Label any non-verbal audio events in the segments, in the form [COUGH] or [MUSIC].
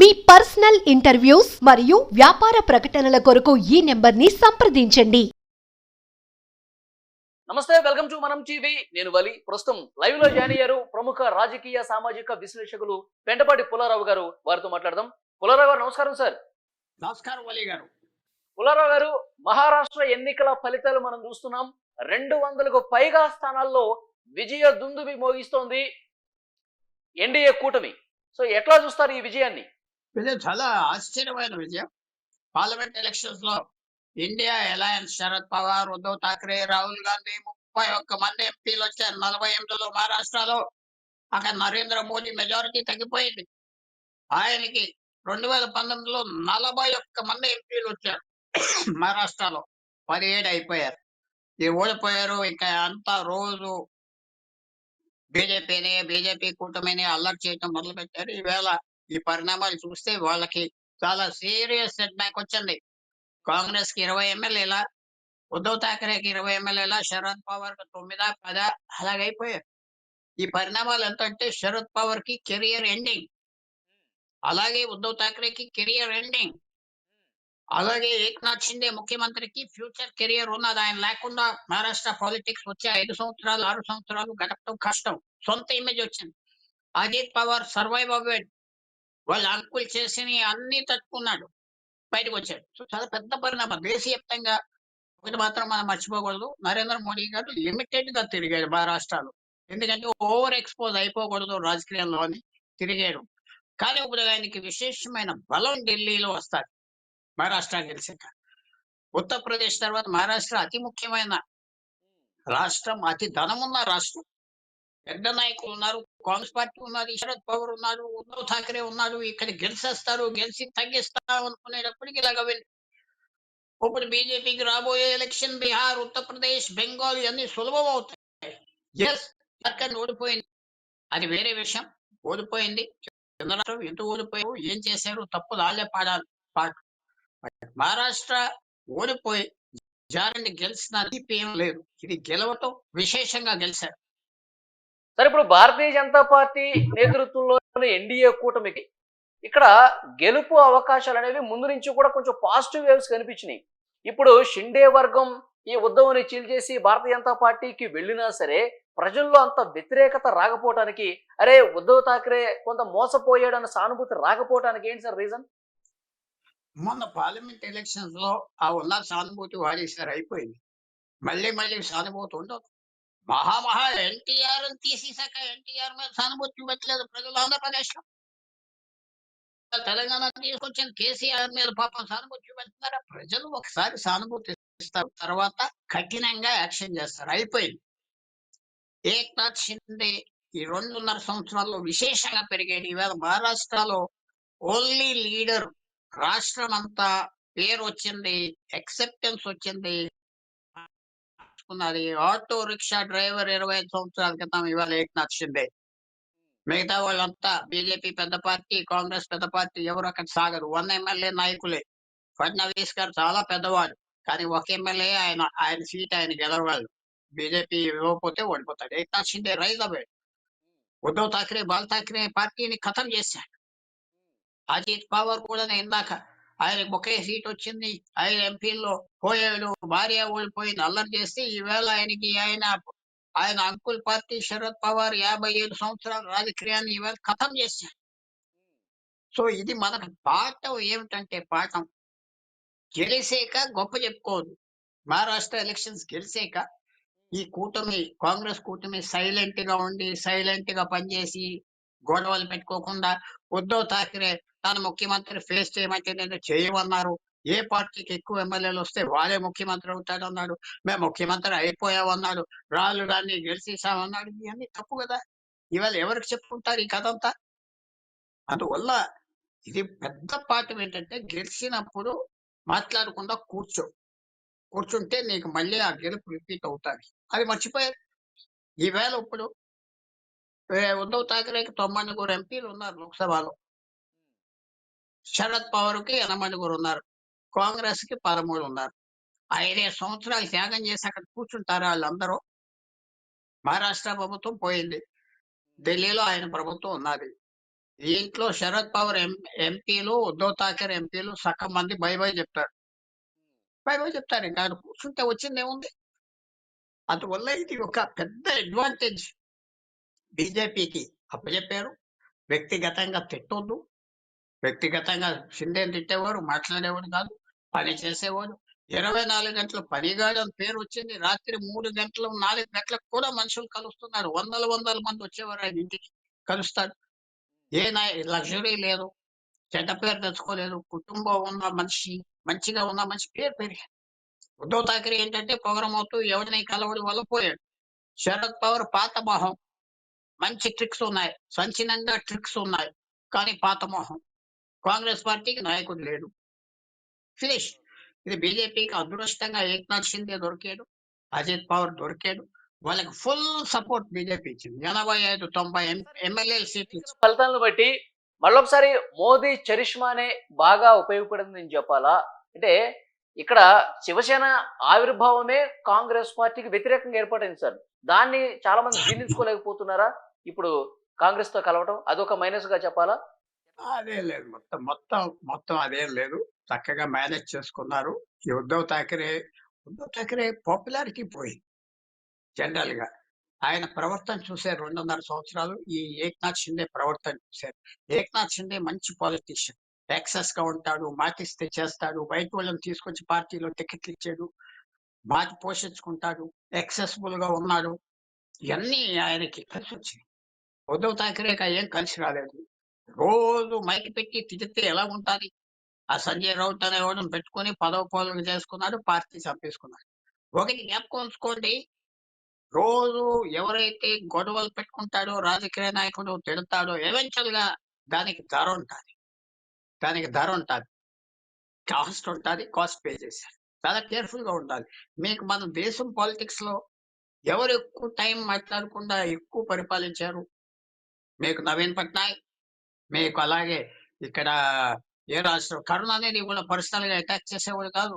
మీ personal interviews మరియు వ్యాపార ప్రకటనల కొరకు ఈ నెంబర్ని సంప్రదించండి. నమస్తే వెల్కమ్ టు మనం టీవీ. నేను వలి. ప్రస్తుతం లైవ్లో జాయిన్ అయ్యారు ప్రముఖ రాజకీయ సామాజిక విశ్లేషకులు పెంటపాటి పుల్లారావు గారు. వారితో మాట్లాడదాం. పుల్లారావు గారు నమస్కారం సార్. నమస్కారం వలి గారు. పుల్లారావు గారు మహారాష్ట్ర ఎన్నికల ఫలితాలు మనం చూస్తున్నాం. రెండు వందలకు పైగా స్థానాల్లో విజయ దుందుబి మోగిస్తోంది ఎన్డీఏ కూటమి. సో ఎట్లా చూస్తారు ఈ విజయాన్ని? ఇది చాలా ఆశ్చర్యమైన విజయం. పార్లమెంట్ ఎలక్షన్స్లో ఇండియా అలయన్స్ శరద్ పవార్ ఉద్ధవ్ ఠాక్రే రాహుల్ గాంధీ ముప్పై ఒక్క మంది ఎంపీలు వచ్చారు. నలభై ఎనిమిదిలో మహారాష్ట్రలో అక్కడ నరేంద్ర మోదీ మెజారిటీ తగ్గిపోయింది. ఆయనకి రెండు వేల పంతొమ్మిదిలో నలభై ఒక్క మంది ఎంపీలు వచ్చారు. మహారాష్ట్రలో పదిహేడు అయిపోయారు. ఈ ఓడిపోయారు. ఇంకా అంతా రోజు బీజేపీని బీజేపీ కూటమిని అల్లరి చేయటం మొదలు పెట్టారు ఈవేళ ఈ పరిణామాలు చూస్తే వాళ్ళకి చాలా సీరియస్ సెట్ బ్యాక్ వచ్చింది. కాంగ్రెస్కి ఇరవై ఎమ్మెల్యేల ఉద్ధవ్ ఠాకరేకి ఇరవై ఎమ్మెల్యేల శరద్ పవార్కి తొమ్మిద పద అలాగైపోయారు. ఈ పరిణామాలు ఎంత అంటే శరద్ పవార్కి కెరియర్ ఎండింగ్. అలాగే ఉద్ధవ్ ఠాకరేకి కెరియర్ ఎండింగ్. అలాగే ఏక్నాథ్ షిండే ముఖ్యమంత్రికి ఫ్యూచర్ కెరియర్ ఉన్నది. ఆయన లేకుండా మహారాష్ట్ర పాలిటిక్స్ వచ్చే ఐదు సంవత్సరాలు ఆరు సంవత్సరాలు గడపడం కష్టం. సొంత ఇమేజ్ వచ్చింది. అజిత్ పవార్ సర్వైవ్ అవ్వాడు. వాళ్ళ అంకుల్ చేసిన అన్ని తట్టుకున్నాడు. బయటకు వచ్చాడు సో చాలా పెద్ద పరిణామం. దేశీయప్తంగా ఒకటి మాత్రం మనం మర్చిపోకూడదు. నరేంద్ర మోడీ గారు లిమిటెడ్గా తిరిగాడు రాష్ట్రాలు. ఎందుకంటే ఓవర్ ఎక్స్పోజ్ అయిపోకూడదు రాజకీయాల్లో అని తిరిగాడు. కానీ ఇప్పుడు ఆయనకి విశేషమైన బలం ఢిల్లీలో వస్తారు మహారాష్ట్ర గెలిచాక. ఉత్తరప్రదేశ్ తర్వాత మహారాష్ట్ర అతి ముఖ్యమైన రాష్ట్రం అతి ధనమున్న రాష్ట్రం. పెద్ద నాయకులు ఉన్నారు కాంగ్రెస్ పార్టీ ఉన్నది శరద్ పవార్ ఉన్నారు ఉద్ధవ్ ఠాకరే ఉన్నారు ఇక్కడ గెలిచేస్తారు గెలిచి తగ్గిస్తాం అనుకునేటప్పటికి ఇలాగ వెళ్ళి ఇప్పుడు బీజేపీకి రాబోయే ఎలక్షన్ బీహార్ ఉత్తరప్రదేశ్ బెంగాల్ ఇవన్నీ సులభం అవుతాయి. ఎస్ జార్ఖండ్ ఓడిపోయింది. అది వేరే విషయం. ఓడిపోయింది. కేంద్ర రాష్ట్రం ఎందుకు ఓడిపోయారు? ఏం చేశారు? తప్పు రాలే పాడాలి. పాట మహారాష్ట్ర ఓడిపోయి జారండి గెలిచిన తీపి ఏం లేదు. ఇది గెలవటం విశేషంగా గెలిచారు. సరే ఇప్పుడు భారతీయ జనతా పార్టీ నేతృత్వంలోని ఎన్డీఏ కూటమికి ఇక్కడ గెలుపు అవకాశాలు అనేవి ముందు నుంచి కూడా కొంచెం పాజిటివ్ వేవ్స్ కనిపించినాయి. ఇప్పుడు షిండే వర్గం ఈ ఉద్ధవ్ని చీల్చేసి భారతీయ జనతా పార్టీకి వెళ్ళినా సరే ప్రజల్లో అంత వ్యతిరేకత రాకపోవటానికి అరే ఉద్ధవ్ ఠాక్రే కొంత మోసపోయాడన్న సానుభూతి రాకపోవటానికి ఏంటి సార్ రీజన్ మొన్న పార్లమెంట్ ఎలక్షన్స్లో ఆ ఉన్న సానుభూతి వాడేసారు అయిపోయింది. మళ్ళీ మళ్ళీ సానుభూతి ఉండదు. మహామహా ఎన్టీఆర్ తీసేసాక ఎన్టీఆర్ మీద సానుభూతి చూపెట్టలేదు ప్రజలు ఆంధ్రప్రదేశ్లో తెలంగాణ తీసుకొచ్చిన కేసీఆర్ మీద పాపం సానుభూతి చూపెడుతున్నారా ప్రజలు ఒకసారి సానుభూతి ఇస్తారు. తర్వాత కఠినంగా యాక్షన్ చేస్తారు. అయిపోయింది. ఏక్నాథ్ షిండే ఈ రెండున్నర సంవత్సరాల్లో విశేషంగా పెరిగాడు. ఈవేళ మహారాష్ట్రలో ఓన్లీ లీడర్ రాష్ట్రం అంతా పేరు వచ్చింది ఎక్సెప్టెన్స్ వచ్చింది ఉన్నది ఆటో రిక్షా డ్రైవర్ ఇరవై ఐదు సంవత్సరాల క్రితం ఇవాళ ఏక్నాథ్ నచ్చింది మిగతా వాళ్ళంతా బీజేపీ పెద్ద పార్టీ కాంగ్రెస్ పెద్ద పార్టీ ఎవరు అక్కడ సాగరు. వన్ ఎమ్మెల్యే నాయకులే. ఫడ్నవీస్ గారు చాలా పెద్దవాడు. కానీ ఒక ఎమ్మెల్యే ఆయన ఆయన సీట్ ఆయన గెలవాలి బీజేపీ ఇవ్వకపోతే ఓడిపోతాడు. ఏక్నాథ్ నచ్చింది రైజ్ అవ్వాడు ఉద్ధవ్ ఠాక్రే బాల్ ఠాక్రే పార్టీని ఖతం చేశాడు. అజిత్ పవార్ కూడా ఇందాక ఆయనకు ఒకే సీట్ వచ్చింది. ఆయన ఎంపీల్లో పోయాడు. భార్య ఓడిపోయింది. అల్లరి చేస్తే ఈవేళ ఆయనకి ఆయన ఆయన అంకుల్ పార్టీ శరద్ పవార్ యాభై ఏడు సంవత్సరాల రాజకీయాన్ని ఈవేళ ఖతం చేశారు సో ఇది మనకు పాఠం ఏమిటంటే పాఠం. గెలిసేక గొప్ప చెప్పుకోవద్దు. మహారాష్ట్ర ఎలక్షన్స్ గెలిసేక ఈ కూటమి కాంగ్రెస్ కూటమి సైలెంట్గా ఉండి సైలెంట్గా పనిచేసి గొడవలు పెట్టుకోకుండా ఉద్ధవ్ ఠాక్రే తన ముఖ్యమంత్రి ఫేస్ చేయమంటే నేను చేయమన్నారు. ఏ పార్టీకి ఎక్కువ ఎమ్మెల్యేలు వస్తే వాళ్ళే ముఖ్యమంత్రి అవుతాడన్నాడు మేము ముఖ్యమంత్రి అయిపోయామన్నాడు. రాళ్ళు దాన్ని గెలిచేసామన్నాడు ఇవన్నీ తప్పు కదా. ఇవాళ ఎవరికి చెప్పుకుంటారు ఈ కథ అంతా అందువల్ల ఇది పెద్ద పాఠం ఏంటంటే గెలిచినప్పుడు మాట్లాడకుండా కూర్చో. కూర్చుంటే నీకు మళ్ళీ ఆ గెలుపు రిపీట్ అవుతుంది. అది మర్చిపోయారు? ఈవేళ ఇప్పుడు ఉద్ధవ్ థాకరేకి తొంభై నలుగురు ఎంపీలు ఉన్నారు లోక్సభలో శరద్ పవర్కి ఎనభై నలుగురు ఉన్నారు కాంగ్రెస్కి పదమూడు ఉన్నారు ఐదేడు సంవత్సరాలు త్యాగం చేసి అక్కడ కూర్చుంటారు వాళ్ళందరూ మహారాష్ట్ర ప్రభుత్వం పోయింది ఢిల్లీలో ఆయన ప్రభుత్వం ఉన్నది దీంట్లో శరద్ పవర్ ఎం ఎంపీలు ఉద్ధవ్ థాకరే ఎంపీలు సగం మంది బై బై చెప్తారు బై బై చెప్తారు ఇంకా కూర్చుంటే వచ్చింది ఏముంది అందువల్ల ఇది ఒక పెద్ద అడ్వాంటేజ్ బీజేపీకి అప్పచెప్పారు వ్యక్తిగతంగా తిట్టొద్దు. వ్యక్తిగతంగా షిండేని తిట్టేవారు మాట్లాడేవాడు కాదు పని చేసేవారు. ఇరవై నాలుగు గంటల పని కాదు అని పేరు వచ్చింది. రాత్రి మూడు గంటలు నాలుగు గంటలకు కూడా మనుషులు కలుస్తున్నారు. వందల వందల మంది వచ్చేవారు ఆయన ఇంటికి కలుస్తాడు ఏ లగ్జరీ లేదు చెడ్డ పేరు తెచ్చుకోలేదు. కుటుంబం ఉన్న మనిషి మంచిగా ఉన్న మనిషి పేరు పెరిగి ఉద్ధవ్ ఠాకరే ఏంటంటే పొగరం అవుతూ ఎవరిని కలవడం వల్ల పోయాడు. శరద్ పవర్ పాత మొహం. మంచి ట్రిక్స్ ఉన్నాయి. సంచినంగా ట్రిక్స్ ఉన్నాయి. కానీ పాత మొహం. కాంగ్రెస్ పార్టీకి నాయకుడు లేడు. ఫినిష్ ఇది బీజేపీకి అదృష్టంగా ఏక్నాథ్ షిందే దొరికాడు. అజిత్ పవార్ దొరికాడు. వాళ్ళకి ఫుల్ సపోర్ట్ బీజేపీ ఇచ్చింది. ఎనభై ఐదు తొంభై ఎమ్మెల్యే సీట్లు. ఫలితాలను బట్టి మళ్ళొకసారి మోదీ చరిష్మానే బాగా ఉపయోగపడింది నేను చెప్పాలా? అంటే ఇక్కడ శివసేన ఆవిర్భావమే కాంగ్రెస్ పార్టీకి వ్యతిరేకంగా ఏర్పడింది సార్. దాన్ని చాలా మంది [LAUGHS] జీర్ణించుకోలేకపోతున్నారా? ఇప్పుడు కాంగ్రెస్తో కలవటం అదొక మైనస్గా చెప్పాలా? అదేం లేదు. మొత్తం మొత్తం మొత్తం అదేం లేదు. చక్కగా మేనేజ్ చేసుకున్నారు. ఈ ఉద్ధవ్ ఠాకరే ఉద్ధవ్ ఠాకరే పాపులారిటీ పోయింది. జనరల్గా ఆయన ప్రవర్తన చూశారు రెండున్నర సంవత్సరాలు. ఈ ఏక్నాథ్ షిండే ప్రవర్తన చూశారు. ఏక్నాథ్ షిండే మంచి పాలిటీషియన్. యాక్సెస్గా ఉంటాడు మాటిస్తే చేస్తాడు బయట వాళ్ళని తీసుకొచ్చి పార్టీలో టికెట్లు ఇచ్చాడు బాగా పోషించుకుంటాడు యాక్సెసిబుల్గా ఉన్నాడు. ఇవన్నీ ఆయనకి కలిసి వచ్చినాయి ఉద్ధవ్ ఠాకరేకి ఏం కలిసి రాలేదు. రోజు మైకి పెట్టి తిరిగితే ఎలా ఉంటుంది? ఆ సంజయ్ రౌత్ అనేవాడు పెట్టుకొని పదవ పోలకు చేసుకున్నాడు పార్టీ చంపేసుకున్నాడు. ఒకటి జ్ఞాపకం ఉంచుకోండి. రోజు ఎవరైతే గొడవలు పెట్టుకుంటాడో రాజకీయ నాయకుడు తిడతాడో ఎవెన్చువల్గా దానికి ధర ఉంటుంది. దానికి ధర ఉంటుంది. కాస్ట్ ఉంటుంది కాస్ట్ పే చేశారు. చాలా కేర్ఫుల్గా ఉండాలి. మీకు మన దేశం పాలిటిక్స్లో ఎవరు ఎక్కువ టైం మాట్లాడకుండా ఎక్కువ పరిపాలించారు? మీకు నవీన్ పట్నాయక్ మీకు అలాగే ఇక్కడ ఏ రాష్ట్రం కరుణ అనేది కూడా పర్సనల్గా అటాక్ చేసేవాడు కాదు.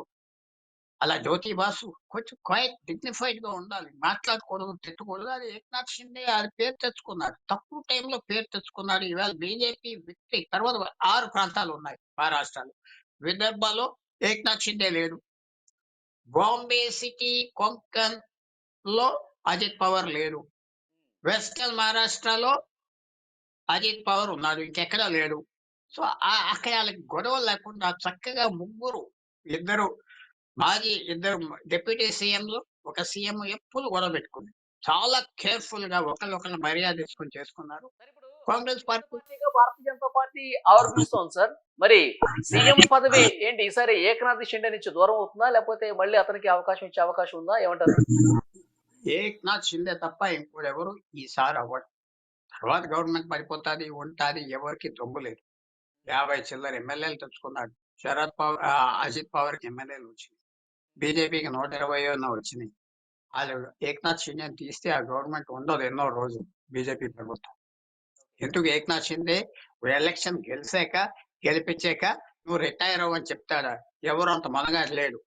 అలా జ్యోతి బాసు కొంచెం క్వైట్ డిగ్నిఫైడ్గా ఉండాలి. మాట్లాడకూడదు తిట్టకూడదు అది ఏక్నాథ్ షిండే అది పేరు తెచ్చుకున్నాడు. తక్కువ టైంలో పేరు తెచ్చుకున్నాడు. ఇవాళ బీజేపీ వ్యక్తి తర్వాత ఆరు ప్రాంతాలు ఉన్నాయి మహారాష్ట్రలో విదర్భలో ఏక్నాథ్ షిండే లేడు. బాంబే సిటీ కొంకన్లో అజిత్ పవర్ లేడు. వెస్టర్న్ మహారాష్ట్రలో అజిత్ పవార్ ఉన్నాడు ఇంకెక్కడా లేడు సో ఆ- అక్కడ వాళ్ళకి గొడవలు లేకుండా చక్కగా ముగ్గురు ఇద్దరు మాజీ ఇద్దరు డిప్యూటీ సీఎంలు ఒక సీఎం ఎప్పుడు గొడవ పెట్టుకుంది చాలా కేర్ఫుల్గా ఒకరినొకరు మర్యాద తీసుకొని చేసుకున్నారు. కాంగ్రెస్ పార్టీ పార్టీగా భారతీయ జనతా పార్టీ ఆవిర్భిస్తోంది సార్. మరి సీఎం పదవి [LAUGHS] ఏంటి? ఈసారి ఏకనాథ్ షిండే నుంచి దూరం అవుతుందా? లేకపోతే మళ్ళీ అతనికి అవకాశం ఇచ్చే అవకాశం ఉందా? ఏమంటారు? ఏక్నాథ్ షిండే తప్ప ఇంకోటి ఎవరు ఈసారి అవ్వడు తర్వాత గవర్నమెంట్ పడిపోతుంది ఉంటాది ఎవరికి దొంగ లేదు. యాభై చిల్లర ఎమ్మెల్యేలు తెచ్చుకున్నాడు శరద్ పవర్ అజిత్ పవర్ ఎమ్మెల్యేలు వచ్చినాయి. బీజేపీకి నూట ఇరవై ఎన్నో వచ్చినాయి. వాళ్ళు ఏక్నాథ్ షిండే తీస్తే ఆ గవర్నమెంట్ ఉండదు ఎన్నో రోజులు బీజేపీ ప్రభుత్వం. ఎందుకు ఏక్నాథ్ షిండే ఎలక్షన్ గెలిచాక గెలిపించాక నువ్వు రిటైర్ అవ్వని చెప్తాడా? ఎవరు అంత మనగా లేడు.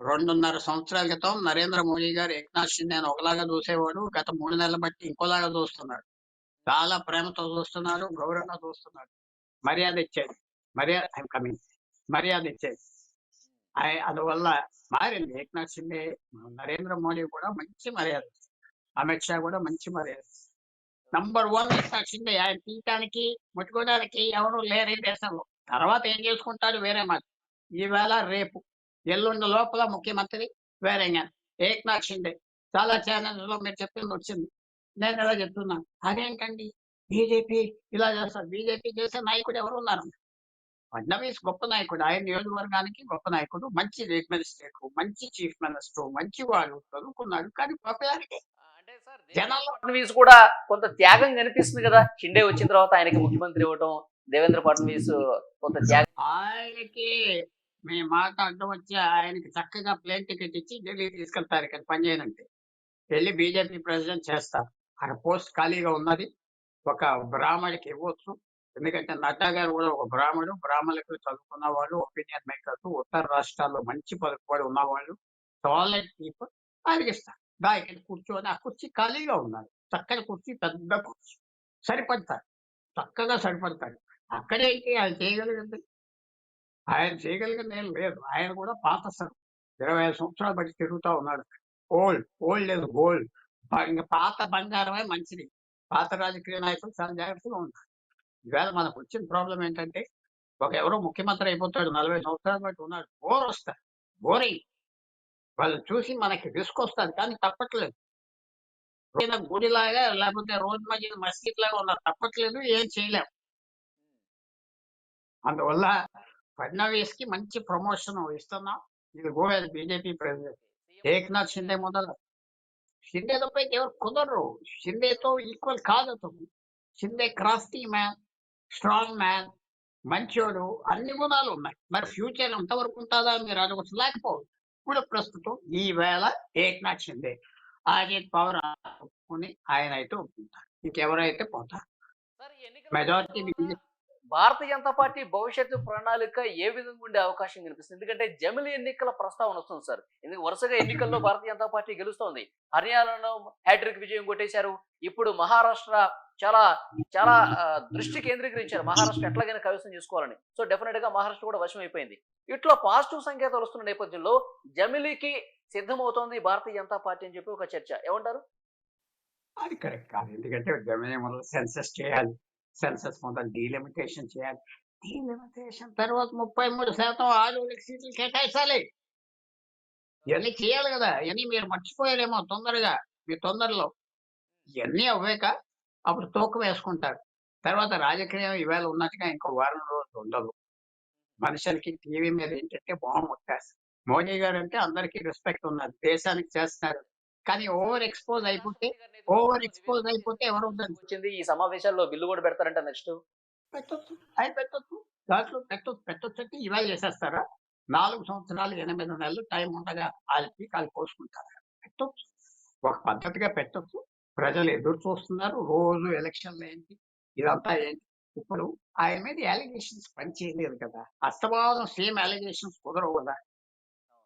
రెండున్నర సంవత్సరాల క్రితం నరేంద్ర మోడీ గారు ఏక్నాథ్ షిండేని ఒకలాగా చూసేవాడు. గత మూడు నెలల బట్టి ఇంకోలాగా చూస్తున్నాడు. చాలా ప్రేమతో చూస్తున్నాడు గౌరవంగా చూస్తున్నాడు. మర్యాద ఇచ్చేది మర్యాద ఐఎమ్ కమింగ్ మర్యాద ఇచ్చేది అందువల్ల మారింది. ఏక్నాథ్ షిండే నరేంద్ర మోడీ కూడా మంచి మర్యాద. అమిత్ షా కూడా మంచి మర్యాద. నంబర్ వన్ ఏక్నాథ్ షిండే ఆయన తీయటానికి ముట్టుకోవడానికి ఎవరు లేరు ఈ దేశంలో. తర్వాత ఏం చేసుకుంటాడు? వేరే మాట. ఈవేళ రేపు ఎల్లుండి లోపల ముఖ్యమంత్రి వేరే ఏక్నాథ్ షిండే. చాలా ఛానల్స్లో మీరు చెప్పింది వచ్చింది. నేను ఎలా చెప్తున్నా? అదేంటండి? బీజేపీ ఇలా చేస్తారు. బీజేపీ చేసే నాయకుడు ఎవరు ఉన్నారు? ఫడ్నవీస్ గొప్ప నాయకుడు. ఆయన నియోజకవర్గానికి గొప్ప నాయకుడు. మంచి అడ్మినిస్ట్రేటర్ మంచి చీఫ్ మినిస్టర్ మంచి వాళ్ళు చదువుకున్నాడు కానీ పాపులారిటీ జనాల్లో- ఫడ్నవీస్ కూడా కొంత త్యాగం కనిపిస్తుంది కదా. షిండే వచ్చిన తర్వాత ఆయనకి ముఖ్యమంత్రి ఇవ్వటం దేవేంద్ర ఫడ్నవీస్ కొంత త్యాగం. ఆయనకి మీ మాట అడ్డం వచ్చి ఆయనకి చక్కగా ప్లేన్ టికెట్ ఇచ్చి ఢిల్లీ తీసుకెళ్తారు ఇక్కడ పనిచేయనంటే. వెళ్ళి బీజేపీ ప్రెసిడెంట్ చేస్తారు. అక్కడ పోస్ట్ ఖాళీగా ఉన్నది. ఒక బ్రాహ్మడికి ఇవ్వచ్చు. ఎందుకంటే నడ్డా గారు కూడా ఒక బ్రాహ్మడు. బ్రాహ్మణులకు చదువుకున్న వాళ్ళు ఒపీనియన్ మేకర్స్ ఉత్తర రాష్ట్రాల్లో మంచి పలుకుబడి ఉన్నవాళ్ళు టాలెంట్ పీపుల్ ఆయనకి ఇస్తారు. దా ఇక్కడ కూర్చొని ఆ కుర్చీ ఖాళీగా ఉన్నది. చక్కని కుర్చీ పెద్ద కుర్చీ. సరిపడతారు. చక్కగా సరిపడతారు. అక్కడేంటి ఆయన చేయగలిగింది. ఆయన చేయగలిగింది ఏం లేదు. ఆయన కూడా పాత సరు ఇరవై ఐదు సంవత్సరాలు బట్టి తిరుగుతూ ఉన్నాడు. ఓల్డ్ ఓల్డ్ లేదు గోల్డ్. ఇంకా పాత బంగారమే మంచిది. పాత రాజకీయ నాయకులు చాలా జాగ్రత్తగా ఉంటారు ఈవేళ మనకు వచ్చిన ప్రాబ్లం ఏంటంటే ఒక ఎవరో ముఖ్యమంత్రి అయిపోతాడు నలభై సంవత్సరాలు బట్టి ఉన్నాడు బోర్ వస్తారు బోరింగ్. వాళ్ళు చూసి మనకి రిస్క్ వస్తుంది కానీ తప్పట్లేదు. ఏదైనా గుడిలాగా లేకపోతే రోజు మధ్య మసీద్ లాగా ఉన్నారు తప్పట్లేదు ఏం చేయలేం. అందువల్ల ఫడ్నవీస్కి మంచి ప్రమోషన్ ఇస్తున్నాం. ఇది గోవా బీజేపీ ప్రెసిడెంట్. ఏక్నాథ్ షిండే మొదలు షిండేతో పైకి ఎవరు కుదరరు షిండేతో ఈక్వల్ కాదు అతను Shinde crafty man strong man మంచోడు అన్ని గుణాలు ఉన్నాయి మరి ఫ్యూచర్ ఎంతవరకు ఉంటుందా మీరు అనుకోవచ్చు లేకపోవచ్చు ఇప్పుడు ప్రస్తుతం ఈ వేళ ఏక్నాథ్ షిండే అజిత్ పవర్ ఆయన అయితే ఒప్పుకుంటారు ఇంకెవరైతే పోతారు సార్ భారతీయ జనతా పార్టీ భవిష్యత్తు ప్రణాళిక ఏ విధంగా ఉండే అవకాశం కనిపిస్తుంది? ఎందుకంటే జమిలి ఎన్నికల ప్రస్తావన వస్తుంది సార్. ఎందుకు? వరుసగా ఎన్నికల్లో భారతీయ జనతా పార్టీ గెలుస్తోంది. హర్యానాలో హ్యాట్రిక్ విజయం కొట్టేశారు. ఇప్పుడు మహారాష్ట్ర చాలా చాలా దృష్టి కేంద్రీకరించారు. మహారాష్ట్ర ఎట్లాగైనా కైవసం చేసుకోవాలని. సో డెఫినెట్గా మహారాష్ట్ర కూడా వశం అయిపోయింది ఇట్లా పాజిటివ్ సంకేతాలు వస్తున్న నేపథ్యంలో జమిలీకి సిద్ధమవుతోంది భారతీయ జనతా పార్టీ అని చెప్పి ఒక చర్చ. ఏమంటారు? అది కరెక్ట్ కాదు. ఎందుకంటే జమినీ మొదలు సెన్సస్ చేయాలి. సెన్సస్ మొత్తం డీలిమిటేషన్ చేయాలి. డీలిమిటేషన్ తర్వాత ముప్పై మూడు శాతం ఆరుగురికి సీట్లు కేటాయించాలి ఇవన్నీ చేయాలి కదా. ఇవన్నీ మీరు మర్చిపోయారేమో తొందరగా. మీ తొందరలో. ఇవన్నీ అవ్వాక అప్పుడు తూకం వేసుకుంటారు. తర్వాత రాజకీయం ఈవేళ ఉన్నట్టుగా ఇంకో వారం రోజులు ఉండదు. మనుషులకి టీవీ మీద ఏంటంటే బాంబు ముట్టేస్తారు. మోడీ గారు అంటే అందరికీ రెస్పెక్ట్ ఉన్నది దేశానికి చేస్తున్నారు. కానీ ఓవర్ ఎక్స్పోజ్ అయిపోతే ఓవర్ ఎక్స్పోజ్ అయిపోతే ఎవరు వచ్చింది ఈ సమావేశాల్లో బిల్లు కూడా పెడతారంట నెక్స్ట్. పెట్టొచ్చు. అవి పెట్టొచ్చు. దాంట్లో పెట్టొచ్చు. పెట్టొచ్చు అంటే ఇవాళ చేసేస్తారా? నాలుగు సంవత్సరాలు ఎనిమిది నెలలు టైం ఉండగా వాళ్ళకి వాళ్ళు పోసుకుంటారా? పెట్టొచ్చు. ఒక పద్ధతిగా పెట్టొచ్చు. ప్రజలు ఎదురు చూస్తున్నారు. రోజు ఎలక్షన్లు ఏంటి? ఇదంతా ఏంటి? ఇప్పుడు ఆయన మీద అలిగేషన్స్ పని చేయలేదు కదా. అస్తమానం సేమ్ అలిగేషన్స్ కుదరవు కదా.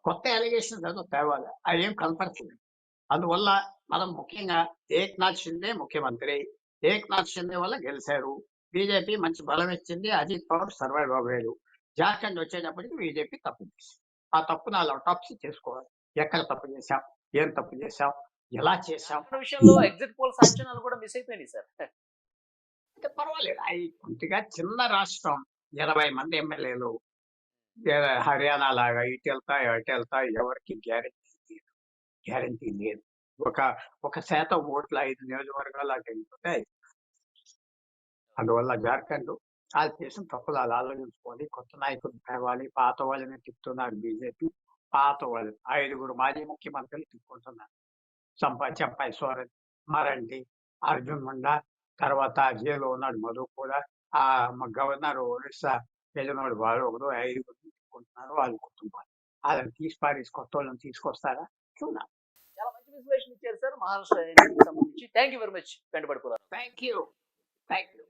కొత్త అలిగేషన్స్ ఏదో తేవాలి. అవి ఏం కనపరచలేదు అందువల్ల మనం ముఖ్యంగా ఏక్నాథ్ షిండే ముఖ్యమంత్రి. ఏక్నాథ్ షిండే వల్ల గెలిచారు బీజేపీ మంచి బలం ఇచ్చింది. అజిత్ పవర్ సర్వైవ్ అవ్వాడు జార్ఖండ్ వచ్చేటప్పటికి బీజేపీ తప్పు చేసింది. ఆ తప్పు నాలుగు అటాప్సీ చేసుకోవాలి. ఎక్కడ తప్పు చేశాం? ఏం తప్పు చేశాం? ఎలా చేశాం? విషయంలో ఎగ్జిట్ పోల్స్ అంచనాలు కూడా మిస్ అయిపోయినాయి సార్ అంటే పర్వాలేదు. అవి కొద్దిగా చిన్న రాష్ట్రం. ఎనభై మంది ఎమ్మెల్యేలు. హర్యానా లాగా ఇటు వెళ్తాయి అటు వెళ్తాయి ఎవరికి గ్యారెంటీ గ్యారంటీ లేదు. ఒక ఒక శాతం ఓట్లు ఐదు నియోజకవర్గాలు అటు వెళ్ళిపోతాయి అందువల్ల జార్ఖండ్ వాళ్ళు చేసిన తప్పులు అలా ఆలోచించుకోవాలి కొత్త నాయకులు తేవాలి పాత వాళ్ళని తిప్పుతున్నారు బీజేపీ. పాత వాళ్ళు ఐదుగురు మాజీ ముఖ్యమంత్రులు తిప్పుకుంటున్నారు. చంపా చంపాయి సోరెన్ మరండి అర్జున్ ముండా తర్వాత జైల్లో ఉన్నాడు మధు కూడా. ఆ మా గవర్నర్ ఒరిస్సా వెళ్ళినోడు వాళ్ళు ఒకరు ఐదుగురు తిప్పుకుంటున్నారు వాళ్ళ కుటుంబాలు. వాళ్ళని తీసి పారేసి కొత్త వాళ్ళని తీసుకొస్తారా? చూడాలి. విశ్లేషణ ఇచ్చారు సార్. మహారాష్ట్ర సంబంధించి. థ్యాంక్ యూ వెరీ మచ్ వెంటబడిపోతారు థ్యాంక్ యూ థ్యాంక్ యూ